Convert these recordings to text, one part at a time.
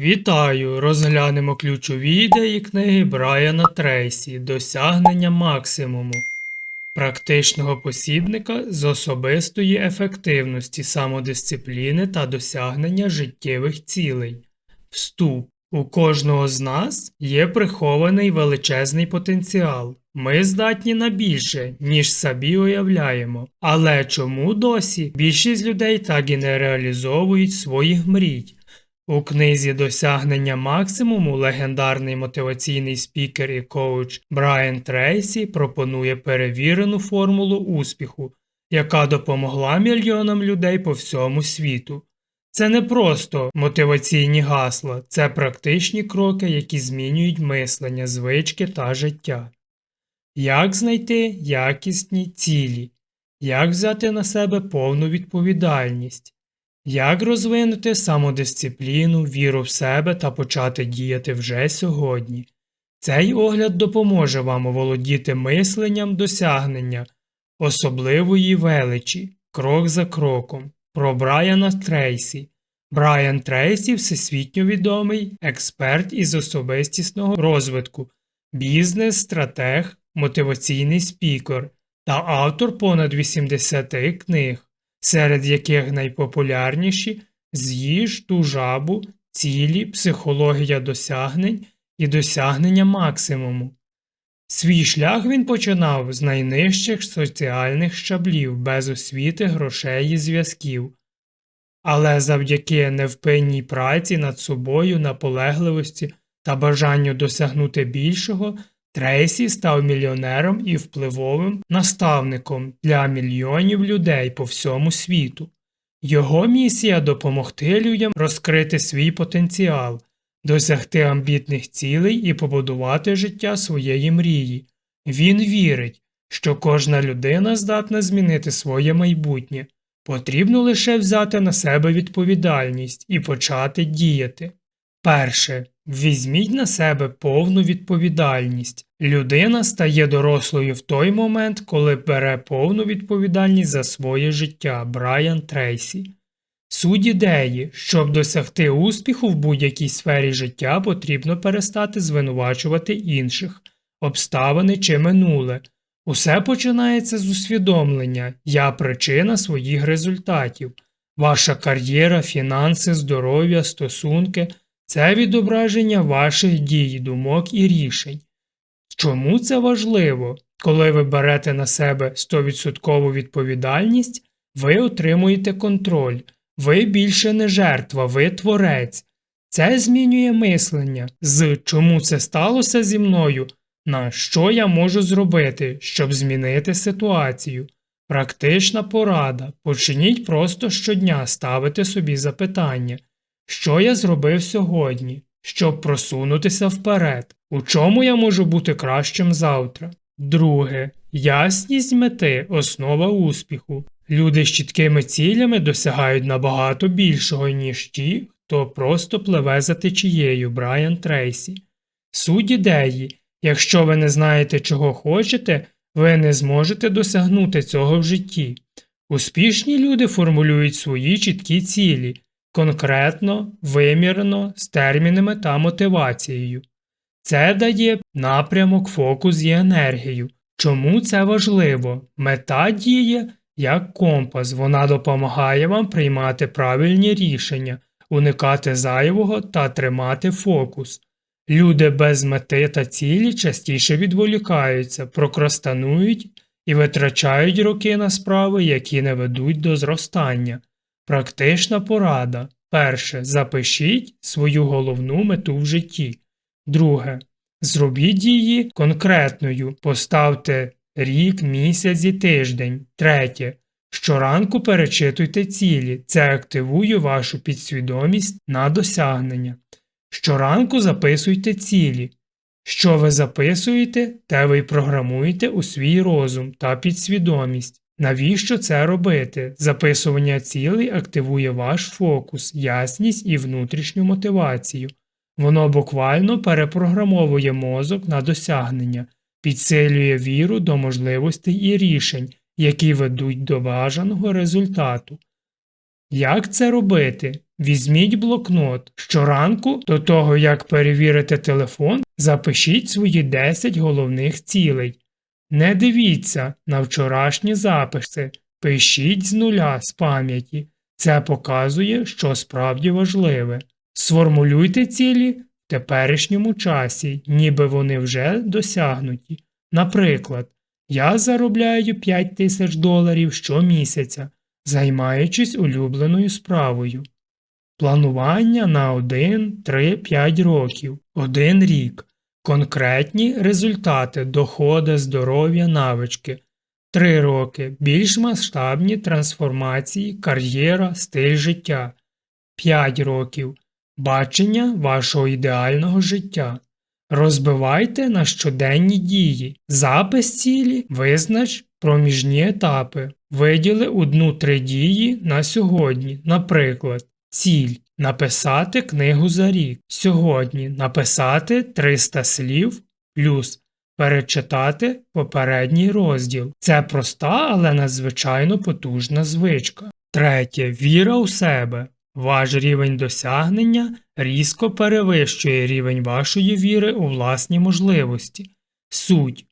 Вітаю! Розглянемо ключові ідеї книги Брайана Трейсі Досягнення максимуму, практичного посібника з особистої ефективності, самодисципліни та досягнення життєвих цілей. Вступ. У кожного з нас є прихований величезний потенціал. Ми здатні на більше, ніж собі уявляємо. Але чому досі більшість людей так і не реалізовують своїх мрій? У книзі Досягнення максимуму легендарний мотиваційний спікер і коуч Брайан Трейсі пропонує перевірену формулу успіху, яка допомогла мільйонам людей по всьому світу. Це не просто мотиваційні гасла, це практичні кроки, які змінюють мислення, звички та життя. Як знайти якісні цілі? Як взяти на себе повну відповідальність? Як розвинути самодисципліну, віру в себе та почати діяти вже сьогодні? Цей огляд допоможе вам оволодіти мисленням досягнення особливої величі, крок за кроком, про Брайана Трейсі. Брайан Трейсі всесвітньо відомий експерт із особистісного розвитку, бізнес-стратег, мотиваційний спікер та автор понад 80 книг серед яких найпопулярніші з'їж ту жабу, цілі, психологія досягнень і досягнення максимуму. Свій шлях він починав з найнижчих соціальних щаблів без освіти, грошей і зв'язків. Але завдяки невпинній праці над собою, наполегливості та бажанню досягнути більшого, Трейсі став мільйонером і впливовим наставником для мільйонів людей по всьому світу. Його місія допомогти людям розкрити свій потенціал, досягти амбітних цілей і побудувати життя своєї мрії. Він вірить, що кожна людина здатна змінити своє майбутнє, потрібно лише взяти на себе відповідальність і почати діяти. Перше. Візьміть на себе повну відповідальність. Людина стає дорослою в той момент, коли бере повну відповідальність за своє життя Брайан Трейсі. Суть ідеї, щоб досягти успіху в будь-якій сфері життя, потрібно перестати звинувачувати інших, обставини чи минуле. Усе починається з усвідомлення я причина своїх результатів, ваша кар'єра, фінанси, здоров'я, стосунки. Це відображення ваших дій, думок і рішень. Чому це важливо? Коли ви берете на себе 100% відповідальність, ви отримуєте контроль, ви більше не жертва, ви творець. Це змінює мислення з чому це сталося зі мною, на що я можу зробити, щоб змінити ситуацію. Практична порада. Почніть просто щодня ставити собі запитання. Що я зробив сьогодні, щоб просунутися вперед? У чому я можу бути кращим завтра? Друге. Ясність мети основа успіху. Люди з чіткими цілями досягають набагато більшого, ніж ті, хто просто пливе за течією Брайан Трейсі. Суть ідеї якщо ви не знаєте, чого хочете, ви не зможете досягнути цього в житті. Успішні люди формулюють свої чіткі цілі конкретно, вимірено, з термінами та мотивацією. Це дає напрямок, фокус і енергію. Чому це важливо? Мета діє як компас, вона допомагає вам приймати правильні рішення, уникати зайвого та тримати фокус. Люди без мети та цілі частіше відволікаються, прокрастанують і витрачають роки на справи, які не ведуть до зростання. Практична порада. Перше. Запишіть свою головну мету в житті. Друге. Зробіть її конкретною. Поставте рік, місяць і тиждень. Третє. Щоранку перечитуйте цілі. Це активує вашу підсвідомість на досягнення. Щоранку записуйте цілі. Що ви записуєте, те ви й програмуєте у свій розум та підсвідомість. Навіщо це робити? Записування цілей активує ваш фокус, ясність і внутрішню мотивацію. Воно буквально перепрограмовує мозок на досягнення, підсилює віру до можливостей і рішень, які ведуть до бажаного результату. Як це робити? Візьміть блокнот. Щоранку, до того як перевірити телефон, запишіть свої 10 головних цілей. Не дивіться на вчорашні записи, пишіть з нуля з пам'яті. Це показує, що справді важливе. Сформулюйте цілі в теперішньому часі, ніби вони вже досягнуті. Наприклад, я заробляю 5 тисяч доларів щомісяця, займаючись улюбленою справою. Планування на 1, 3, 5 років, 1 рік. Конкретні результати, доходи, здоров'я, навички. 3 роки. Більш масштабні трансформації, кар'єра, стиль життя. 5 років. Бачення вашого ідеального життя. Розбивайте на щоденні дії. Запис цілі визнач проміжні етапи. Виділи одну-три дії на сьогодні. Наприклад, ціль написати книгу за рік. Сьогодні написати 300 слів плюс перечитати попередній розділ. Це проста, але надзвичайно потужна звичка. Третє. Віра у себе. Ваш рівень досягнення різко перевищує рівень вашої віри у власні можливості. Суть.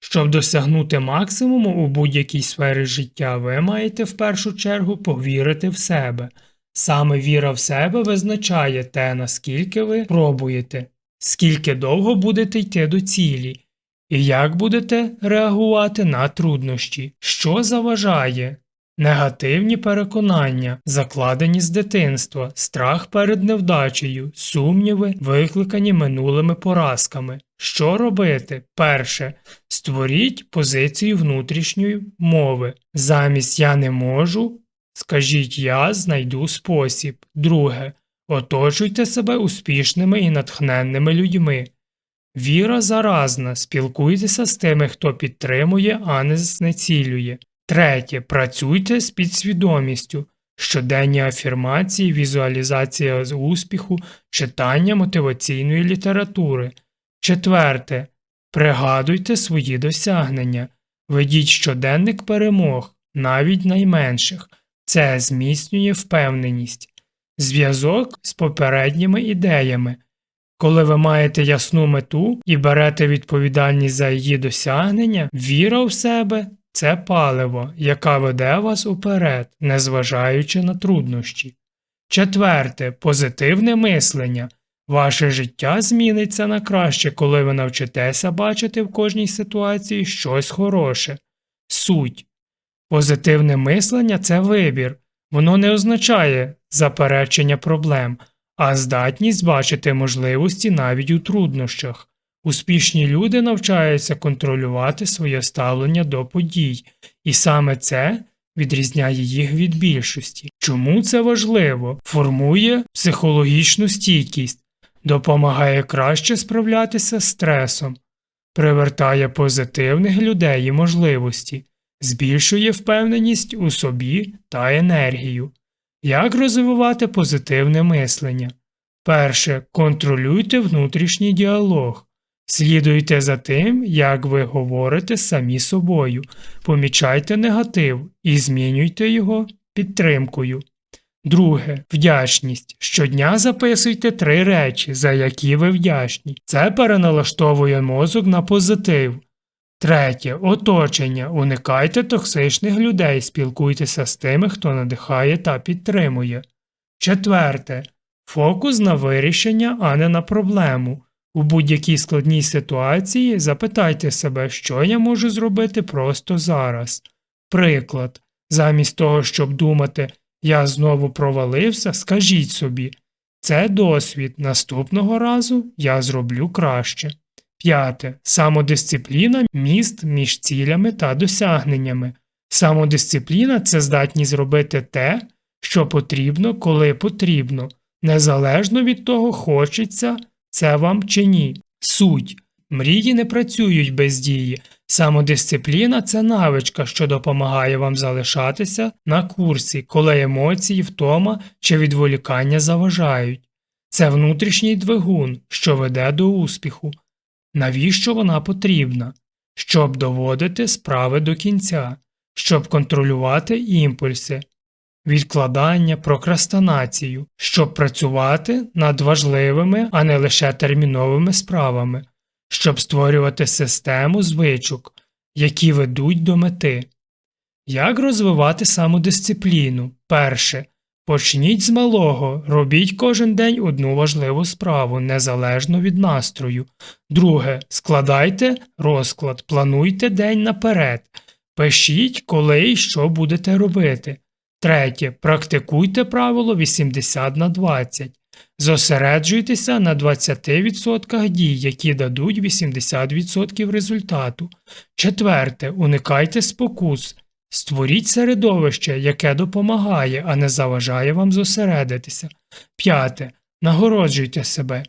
Щоб досягнути максимуму у будь-якій сфері життя, ви маєте в першу чергу повірити в себе. Саме віра в себе визначає те, наскільки ви пробуєте, скільки довго будете йти до цілі, і як будете реагувати на труднощі, що заважає. Негативні переконання, закладені з дитинства, страх перед невдачею, сумніви, викликані минулими поразками. Що робити? Перше. Створіть позицію внутрішньої мови. Замість я не можу. Скажіть я знайду спосіб. Друге. Оточуйте себе успішними і натхненними людьми. Віра заразна, спілкуйтеся з тими, хто підтримує, а не знецілює. Третє. Працюйте з підсвідомістю. Щоденні афірмації, візуалізація з успіху, читання мотиваційної літератури. Четверте. Пригадуйте свої досягнення. Ведіть щоденник перемог, навіть найменших. Це зміцнює впевненість. Зв'язок з попередніми ідеями. Коли ви маєте ясну мету і берете відповідальність за її досягнення, віра в себе це паливо, яке веде вас уперед, незважаючи на труднощі. Четверте позитивне мислення. Ваше життя зміниться на краще, коли ви навчитеся бачити в кожній ситуації щось хороше. Суть. Позитивне мислення це вибір. Воно не означає заперечення проблем, а здатність бачити можливості навіть у труднощах. Успішні люди навчаються контролювати своє ставлення до подій, і саме це відрізняє їх від більшості. Чому це важливо? Формує психологічну стійкість, допомагає краще справлятися з стресом, привертає позитивних людей і можливості, збільшує впевненість у собі та енергію. Як розвивати позитивне мислення? Перше. Контролюйте внутрішній діалог. Слідуйте за тим, як ви говорите самі собою, помічайте негатив і змінюйте його підтримкою. Друге вдячність. Щодня записуйте три речі, за які ви вдячні. Це переналаштовує мозок на позитив. Третє оточення. Уникайте токсичних людей, спілкуйтеся з тими, хто надихає та підтримує. Четверте фокус на вирішення, а не на проблему. У будь-якій складній ситуації запитайте себе, що я можу зробити просто зараз. Приклад, замість того, щоб думати, я знову провалився, скажіть собі це досвід, наступного разу я зроблю краще. П'яте. Самодисципліна міст між цілями та досягненнями. Самодисципліна це здатність зробити те, що потрібно, коли потрібно, незалежно від того, хочеться це вам чи ні. Суть. Мрії не працюють без дії. Самодисципліна це навичка, що допомагає вам залишатися на курсі, коли емоції, втома чи відволікання заважають. Це внутрішній двигун, що веде до успіху. Навіщо вона потрібна? Щоб доводити справи до кінця, щоб контролювати імпульси. відкладання, прокрастинацію, щоб працювати над важливими, а не лише терміновими справами, щоб створювати систему звичок, які ведуть до мети. Як розвивати самодисципліну? Перше. Почніть з малого, робіть кожен день одну важливу справу, незалежно від настрою. Друге. Складайте розклад, плануйте день наперед. Пишіть, коли і що будете робити. Третє. Практикуйте правило 80 на 20. Зосереджуйтеся на 20% дій, які дадуть 80% результату. Четверте. Уникайте спокус. Створіть середовище, яке допомагає, а не заважає вам зосередитися. П'яте. Нагороджуйте себе.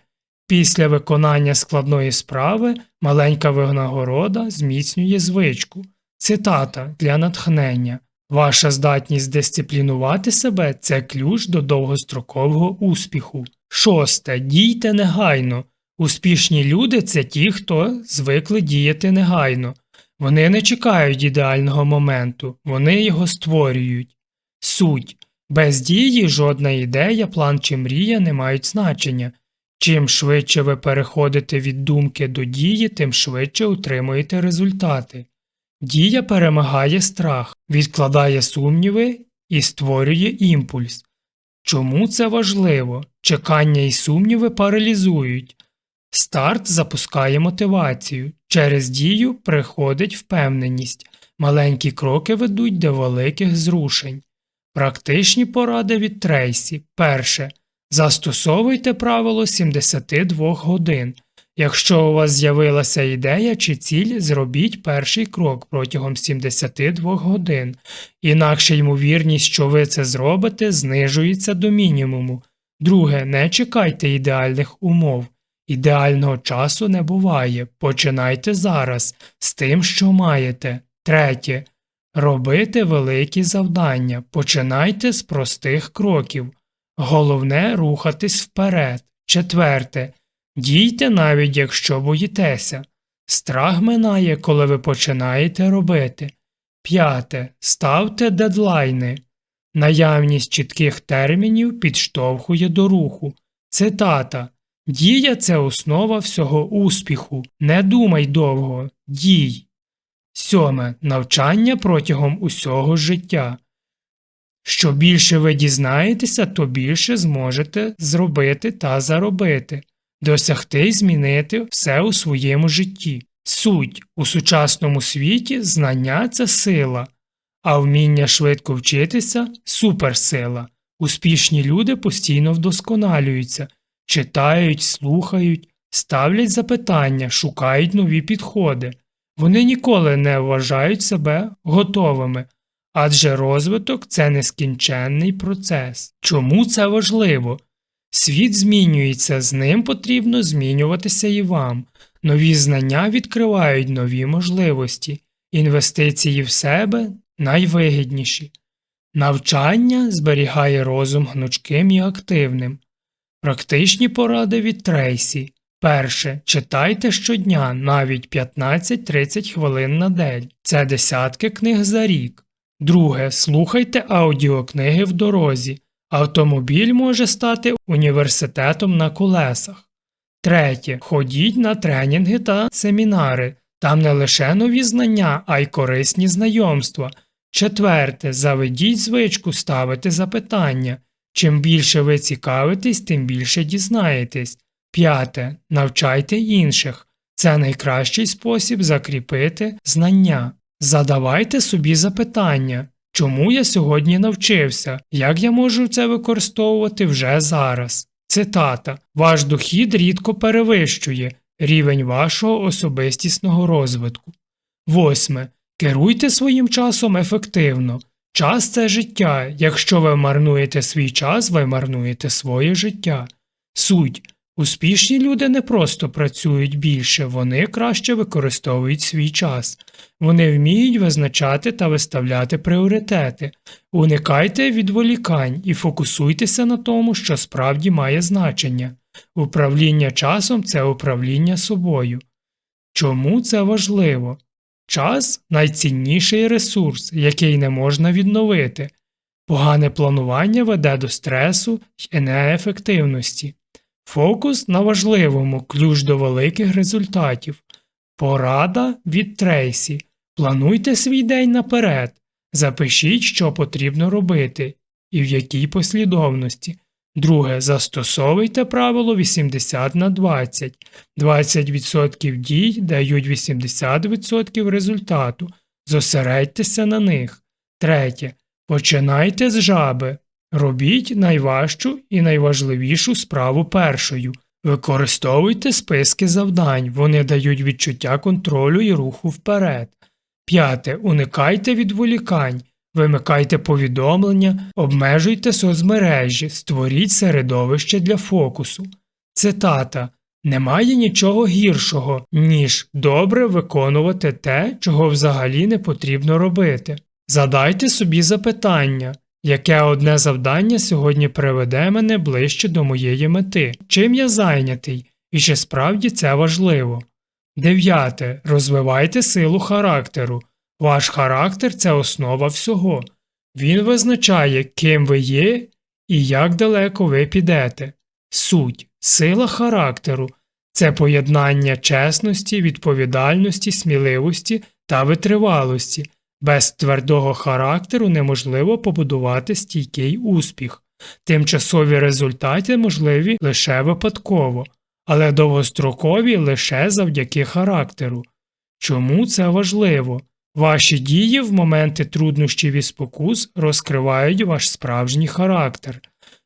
Після виконання складної справи маленька винагорода зміцнює звичку. Цитата для натхнення. Ваша здатність дисциплінувати себе це ключ до довгострокового успіху. Шосте. Дійте негайно. Успішні люди це ті, хто звикли діяти негайно. Вони не чекають ідеального моменту, вони його створюють. Суть. Без дії жодна ідея, план чи мрія не мають значення. Чим швидше ви переходите від думки до дії, тим швидше отримуєте результати. Дія перемагає страх, відкладає сумніви і створює імпульс. Чому це важливо? Чекання і сумніви паралізують. Старт запускає мотивацію. Через дію приходить впевненість. Маленькі кроки ведуть до великих зрушень. Практичні поради від Трейсі. Перше. Застосовуйте правило 72 годин. Якщо у вас з'явилася ідея чи ціль, зробіть перший крок протягом 72 годин, інакше ймовірність, що ви це зробите, знижується до мінімуму. Друге, не чекайте ідеальних умов. Ідеального часу не буває. Починайте зараз з тим, що маєте. Третє. Робити великі завдання. Починайте з простих кроків. Головне рухатись вперед. Четверте. Дійте навіть якщо боїтеся. Страх минає, коли ви починаєте робити. П'яте. Ставте дедлайни. Наявність чітких термінів підштовхує до руху. Цитата. Дія це основа всього успіху. Не думай довго, дій. Сьоме. Навчання протягом усього життя. Що більше ви дізнаєтеся, то більше зможете зробити та заробити, досягти і змінити все у своєму житті. Суть у сучасному світі знання це сила, а вміння швидко вчитися суперсила. Успішні люди постійно вдосконалюються, читають, слухають, ставлять запитання, шукають нові підходи. Вони ніколи не вважають себе готовими, адже розвиток це нескінченний процес. Чому це важливо? Світ змінюється, з ним потрібно змінюватися і вам. Нові знання відкривають нові можливості, інвестиції в себе найвигідніші. Навчання зберігає розум гнучким і активним. Практичні поради від Трейсі. Перше. Читайте щодня навіть 15-30 хвилин на день. Це десятки книг за рік. Друге. Слухайте аудіокниги в дорозі. Автомобіль може стати університетом на колесах. Третє. Ходіть на тренінги та семінари. Там не лише нові знання, а й корисні знайомства. Четверте. Заведіть звичку ставити запитання. Чим більше ви цікавитесь, тим більше дізнаєтесь. П'яте. Навчайте інших. Це найкращий спосіб закріпити знання. Задавайте собі запитання, чому я сьогодні навчився, як я можу це використовувати вже зараз. Цитата Ваш дохід рідко перевищує рівень вашого особистісного розвитку. Восьме. Керуйте своїм часом ефективно. Час це життя. Якщо ви марнуєте свій час, ви марнуєте своє життя. Суть. Успішні люди не просто працюють більше, вони краще використовують свій час. Вони вміють визначати та виставляти пріоритети. Уникайте відволікань і фокусуйтеся на тому, що справді має значення. Управління часом це управління собою. Чому це важливо? Час найцінніший ресурс, який не можна відновити. Погане планування веде до стресу й неефективності. Фокус на важливому ключ до великих результатів. Порада від Трейсі. Плануйте свій день наперед. Запишіть, що потрібно робити і в якій послідовності. Друге, застосовуйте правило 80 на 20. 20% дій дають 80% результату. Зосередьтеся на них. Третє. Починайте з жаби. Робіть найважчу і найважливішу справу першою. Використовуйте списки завдань, вони дають відчуття контролю і руху вперед. П'яте. Уникайте відволікань. Вимикайте повідомлення, обмежуйте соцмережі, створіть середовище для фокусу. Цитата Немає нічого гіршого, ніж добре виконувати те, чого взагалі не потрібно робити. Задайте собі запитання, яке одне завдання сьогодні приведе мене ближче до моєї мети, чим я зайнятий, і чи справді це важливо. Дев'яте. Розвивайте силу характеру. Ваш характер це основа всього. Він визначає, ким ви є і як далеко ви підете. Суть, сила характеру це поєднання чесності, відповідальності, сміливості та витривалості. Без твердого характеру неможливо побудувати стійкий успіх. Тимчасові результати можливі лише випадково, але довгострокові лише завдяки характеру. Чому це важливо? Ваші дії в моменти труднощів і спокус розкривають ваш справжній характер.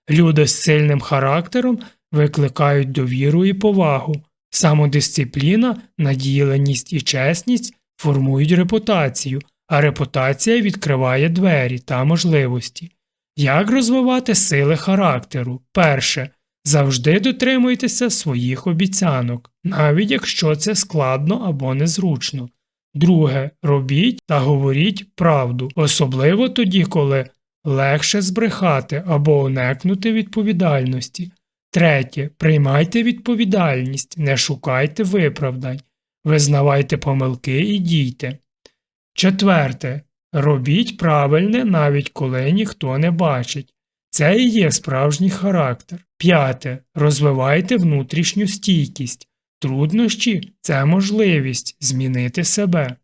Люди з сильним характером викликають довіру і повагу. Самодисципліна, наділеність і чесність формують репутацію, а репутація відкриває двері та можливості. Як розвивати сили характеру? Перше. Завжди дотримуйтеся своїх обіцянок, навіть якщо це складно або незручно. Друге, робіть та говоріть правду, особливо тоді, коли легше збрехати або уникнути відповідальності. Третє, приймайте відповідальність, не шукайте виправдань, визнавайте помилки і дійте. Четверте, робіть правильне, навіть коли ніхто не бачить. Це і є справжній характер. П'яте. Розвивайте внутрішню стійкість. Труднощі це можливість змінити себе.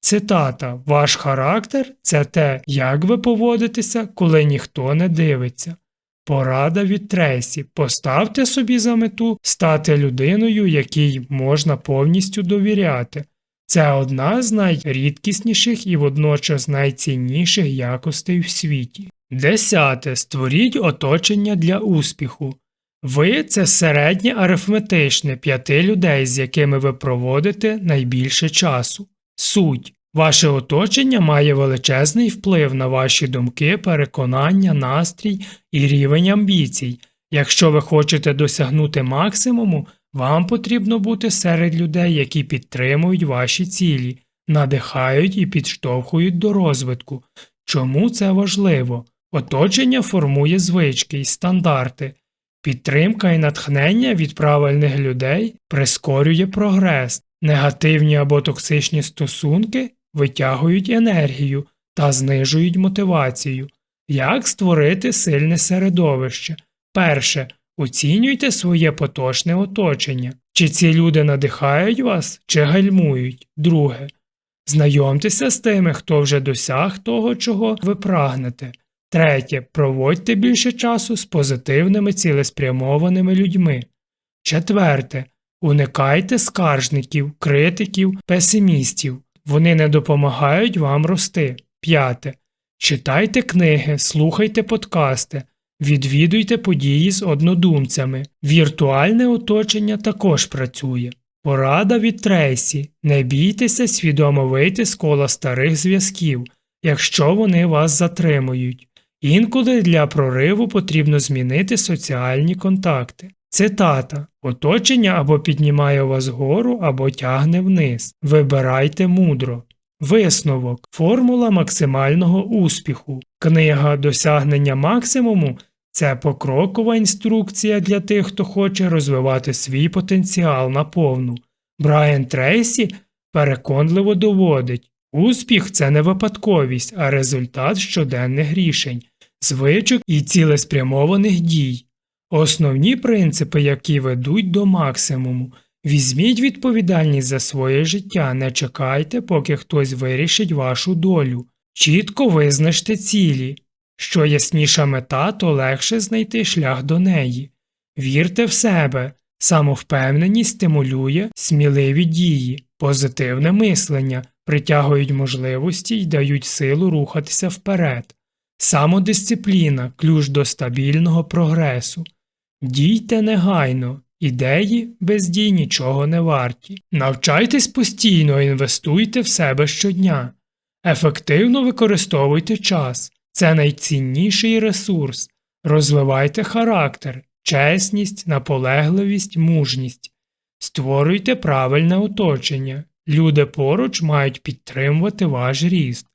Цитата Ваш характер це те, як ви поводитеся, коли ніхто не дивиться. Порада від Тресі. Поставте собі за мету стати людиною, якій можна повністю довіряти. Це одна з найрідкісніших і водночас найцінніших якостей в світі. Десяте. Створіть оточення для успіху. Ви це середнє арифметичне п'яти людей, з якими ви проводите найбільше часу. Суть. Ваше оточення має величезний вплив на ваші думки, переконання, настрій і рівень амбіцій. Якщо ви хочете досягнути максимуму, вам потрібно бути серед людей, які підтримують ваші цілі, надихають і підштовхують до розвитку. Чому це важливо? Оточення формує звички й стандарти. Підтримка і натхнення від правильних людей прискорює прогрес, негативні або токсичні стосунки витягують енергію та знижують мотивацію. Як створити сильне середовище? Перше. Оцінюйте своє поточне оточення. Чи ці люди надихають вас, чи гальмують. Друге. Знайомтеся з тими, хто вже досяг того, чого ви прагнете. Третє. Проводьте більше часу з позитивними цілеспрямованими людьми. Четверте. Уникайте скаржників, критиків, песимістів. Вони не допомагають вам рости. П'яте. Читайте книги, слухайте подкасти, відвідуйте події з однодумцями. Віртуальне оточення також працює. Порада від Трейсі. Не бійтеся свідомо вийти з кола старих зв'язків, якщо вони вас затримують. Інколи для прориву потрібно змінити соціальні контакти. Цитата Оточення або піднімає вас вгору, або тягне вниз. Вибирайте мудро. Висновок Формула максимального успіху. Книга Досягнення максимуму це покрокова інструкція для тих, хто хоче розвивати свій потенціал наповну. Брайан Трейсі переконливо доводить успіх це не випадковість, а результат щоденних рішень. Звичок і цілеспрямованих дій. Основні принципи, які ведуть до максимуму. Візьміть відповідальність за своє життя, не чекайте, поки хтось вирішить вашу долю. Чітко визначте цілі. Що ясніша мета, то легше знайти шлях до неї. Вірте в себе, самовпевненість стимулює сміливі дії, позитивне мислення, притягують можливості й дають силу рухатися вперед. Самодисципліна ключ до стабільного прогресу. Дійте негайно, ідеї без дій нічого не варті. Навчайтесь постійно, інвестуйте в себе щодня. Ефективно використовуйте час. Це найцінніший ресурс. Розвивайте характер, чесність, наполегливість, мужність. Створюйте правильне оточення. Люди поруч мають підтримувати ваш ріст.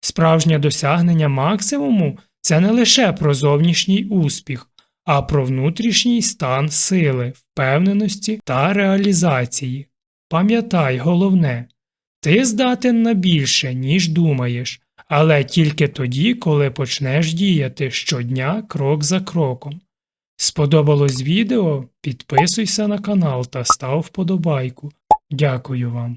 Справжнє досягнення максимуму це не лише про зовнішній успіх, а про внутрішній стан сили, впевненості та реалізації. Пам'ятай головне, ти здатен на більше, ніж думаєш, але тільки тоді, коли почнеш діяти щодня крок за кроком. Сподобалось відео? Підписуйся на канал та став вподобайку. Дякую вам.